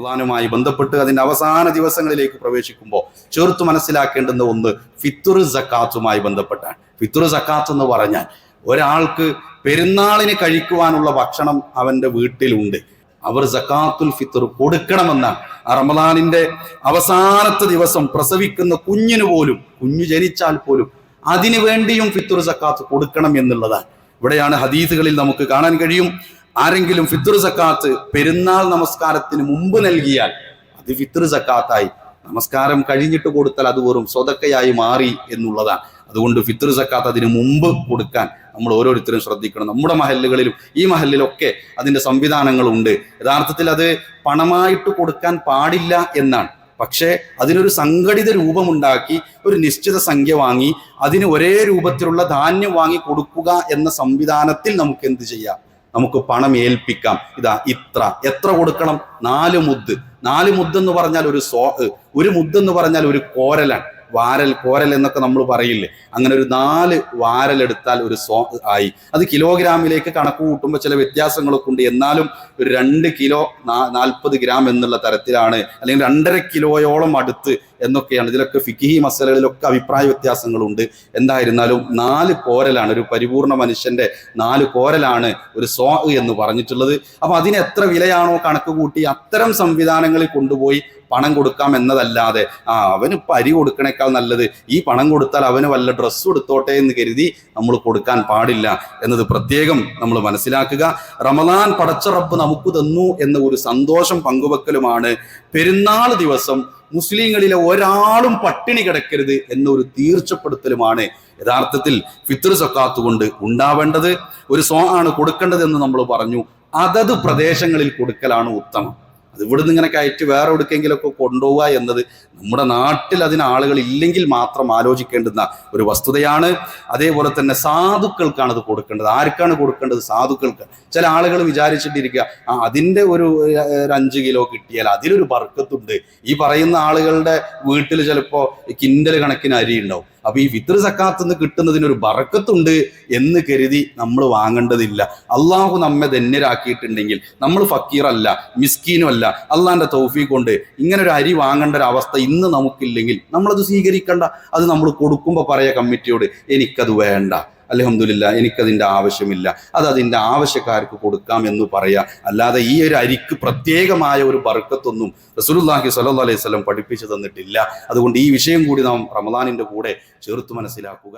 റമദാനുമായി ബന്ധപ്പെട്ട് അതിന്റെ അവസാന ദിവസങ്ങളിലേക്ക് പ്രവേശിക്കുമ്പോൾ ചേർത്ത് മനസ്സിലാക്കേണ്ടുന്ന ഒന്ന് ഫിത്തുർ സക്കാത്തുമായി ബന്ധപ്പെട്ടാണ്. ഫിത്തുർ സക്കാത്ത് എന്ന് പറഞ്ഞാൽ ഒരാൾക്ക് പെരുന്നാളിന് കഴിക്കുവാനുള്ള ഭക്ഷണം അവന്റെ വീട്ടിലുണ്ട്. അവർ സക്കാത്തുൽ ഫിത്തർ കൊടുക്കണമെന്നാണ്. റമദാനിന്റെ അവസാനത്തെ ദിവസം പ്രസവിക്കുന്ന കുഞ്ഞിന് പോലും കുഞ്ഞു ജനിച്ചാൽ പോലും അതിനു വേണ്ടിയും ഫിത്തുർ സക്കാത്ത് കൊടുക്കണം എന്നുള്ളതാണ്. ഇവിടെയാണ് ഹദീസുകളിൽ നമുക്ക് കാണാൻ കഴിയും. ആരെങ്കിലും ഫിത്തുർ സക്കാത്ത് പെരുന്നാൾ നമസ്കാരത്തിന് മുമ്പ് നൽകിയാൽ അത് ഫിത്തുർ സക്കാത്തായി. നമസ്കാരം കഴിഞ്ഞിട്ട് കൊടുത്താൽ അത് വെറും സ്വതക്കയായി മാറി എന്നുള്ളതാണ്. അതുകൊണ്ട് ഫിത്തുർ സക്കാത്ത് അതിന് മുമ്പ് കൊടുക്കാൻ നമ്മൾ ഓരോരുത്തരും ശ്രദ്ധിക്കണം. നമ്മുടെ മഹല്ലുകളിലും ഈ മഹല്ലിലൊക്കെ അതിന്റെ സംവിധാനങ്ങളുണ്ട്. യഥാർത്ഥത്തിൽ അത് പണമായിട്ട് കൊടുക്കാൻ പാടില്ല എന്നാണ്. പക്ഷേ അതിനൊരു സംഘടിത രൂപമുണ്ടാക്കി ഒരു നിശ്ചിത സംഖ്യ വാങ്ങി അതിന് ഒരേ രൂപത്തിലുള്ള ധാന്യം വാങ്ങി കൊടുക്കുക എന്ന സംവിധാനത്തിൽ നമുക്ക് എന്ത് ചെയ്യാം? നമുക്ക് പണം ഏൽപ്പിക്കാം. ഇതാ ഇത്ര. എത്ര കൊടുക്കണം? നാല് മുദ് നാല് മുദ്ദ് എന്ന് പറഞ്ഞാൽ ഒരു സോ ഒരു മുദ്ദ് എന്ന് പറഞ്ഞാൽ ഒരു കോരലാണ് വാരൽ കോരൽ എന്നൊക്കെ നമ്മൾ പറയില്ലേ? അങ്ങനെ ഒരു നാല് വാരൽ എടുത്താൽ ഒരു സോ ആയി. അത് കിലോഗ്രാമിലേക്ക് കണക്ക് കൂട്ടുമ്പോൾ ചില വ്യത്യാസങ്ങളൊക്കെ ഉണ്ട്. എന്നാലും ഒരു രണ്ട് കിലോ നാൽപ്പത് ഗ്രാം എന്നുള്ള തരത്തിലാണ്. അല്ലെങ്കിൽ രണ്ടര കിലോയോളം അടുത്ത് എന്നൊക്കെയാണ്. ഇതിലൊക്കെ ഫിക്കിഹി മസലകളിലൊക്കെ അഭിപ്രായ വ്യത്യാസങ്ങളുണ്ട്. എന്തായിരുന്നാലും നാല് കോരലാണ് ഒരു പരിപൂർണ മനുഷ്യന്റെ നാല് കോരലാണ് ഒരു സോ എന്ന് പറഞ്ഞിട്ടുള്ളത്. അപ്പൊ അതിന് എത്ര വിലയാണോ കണക്ക് കൂട്ടി അത്തരം സംവിധാനങ്ങളിൽ കൊണ്ടുപോയി പണം കൊടുക്കാം എന്നതല്ലാതെ ആ അവന് അരി കൊടുക്കണേക്കാൾ നല്ലത് ഈ പണം കൊടുത്താൽ അവന് വല്ല ഡ്രസ്സ് കൊടുത്തോട്ടെ എന്ന് കരുതി നമ്മൾ കൊടുക്കാൻ പാടില്ല എന്നത് പ്രത്യേകം നമ്മൾ മനസ്സിലാക്കുക. റമദാൻ പടച്ച റബ്ബ് നമുക്ക് തന്നു എന്ന ഒരു സന്തോഷം പങ്കുവെക്കലുമാണ്. പെരുന്നാൾ ദിവസം മുസ്ലിങ്ങളിലെ ഒരാളും പട്ടിണി കിടക്കരുത് എന്നൊരു തീർച്ചപ്പെടുത്തലുമാണ്. യഥാർത്ഥത്തിൽ ഫിത്ർ സക്കാത്ത് കൊണ്ട് ഉണ്ടാവേണ്ടത് ഒരു സോ ആണ് കൊടുക്കേണ്ടത് എന്ന് നമ്മൾ പറഞ്ഞു. അതത് പ്രദേശങ്ങളിൽ കൊടുക്കലാണ് ഉത്തമം. അത് ഇവിടുന്ന് ഇങ്ങനെ കയറ്റി വേറെ എവിടേക്കെങ്കിലൊക്കെ കൊണ്ടുപോവുക എന്നത് നമ്മുടെ നാട്ടിൽ അതിന് ആളുകൾ ഇല്ലെങ്കിൽ മാത്രം ആലോചിക്കേണ്ടുന്ന ഒരു വസ്തുതയാണ്. അതേപോലെ തന്നെ സാധുക്കൾക്കാണ് അത് കൊടുക്കേണ്ടത്. ആർക്കാണ് കൊടുക്കേണ്ടത് സാധുക്കൾക്ക്? ചില ആളുകൾ വിചാരിച്ചിട്ടിരിക്കുക ആ അതിന്റെ ഒരു അഞ്ച് കിലോ കിട്ടിയാൽ അതിലൊരു ബർക്കത്തുണ്ട്. ഈ പറയുന്ന ആളുകളുടെ വീട്ടിൽ ചിലപ്പോൾ കിൻഡൽ കണക്കിന് അരി ഉണ്ടാവും. അപ്പൊ ഈ ഫിത്ര സക്കാത്ത് നിന്ന് കിട്ടുന്നതിന് ഒരു ബറക്കത്തുണ്ട് എന്ന് കരുതി നമ്മൾ വാങ്ങേണ്ടതില്ല. അള്ളാഹു നമ്മെ ധന്യരാക്കിയിട്ടുണ്ടെങ്കിൽ നമ്മൾ ഫക്കീറല്ല മിസ്കീനും അല്ല അള്ളാന്റെ തൗഫീ കൊണ്ട് ഇങ്ങനെ ഒരു അരി വാങ്ങേണ്ട ഒരു അവസ്ഥ ഇന്ന് നമുക്കില്ലെങ്കിൽ നമ്മളത് സ്വീകരിക്കണ്ട. അത് നമ്മൾ കൊടുക്കുമ്പോൾ പറയാ കമ്മിറ്റിയോട് എനിക്കത് വേണ്ട. അലഹമില്ല എനിക്കതിന്റെ ആവശ്യമില്ല. അത് അതിന്റെ ആവശ്യക്കാർക്ക് കൊടുക്കാം എന്ന് പറയാ. അല്ലാതെ ഈ ഒരു അരിക്ക് പ്രത്യേകമായ ഒരു ബർക്കത്തൊന്നും റസൂലുല്ലാഹി സ്വല്ലല്ലാഹി അലൈഹി വസല്ലം പഠിപ്പിച്ചു തന്നിട്ടില്ല. അതുകൊണ്ട് ഈ വിഷയം കൂടി നാം റമദാനിന്റെ കൂടെ ചേർത്ത് മനസ്സിലാക്കുക.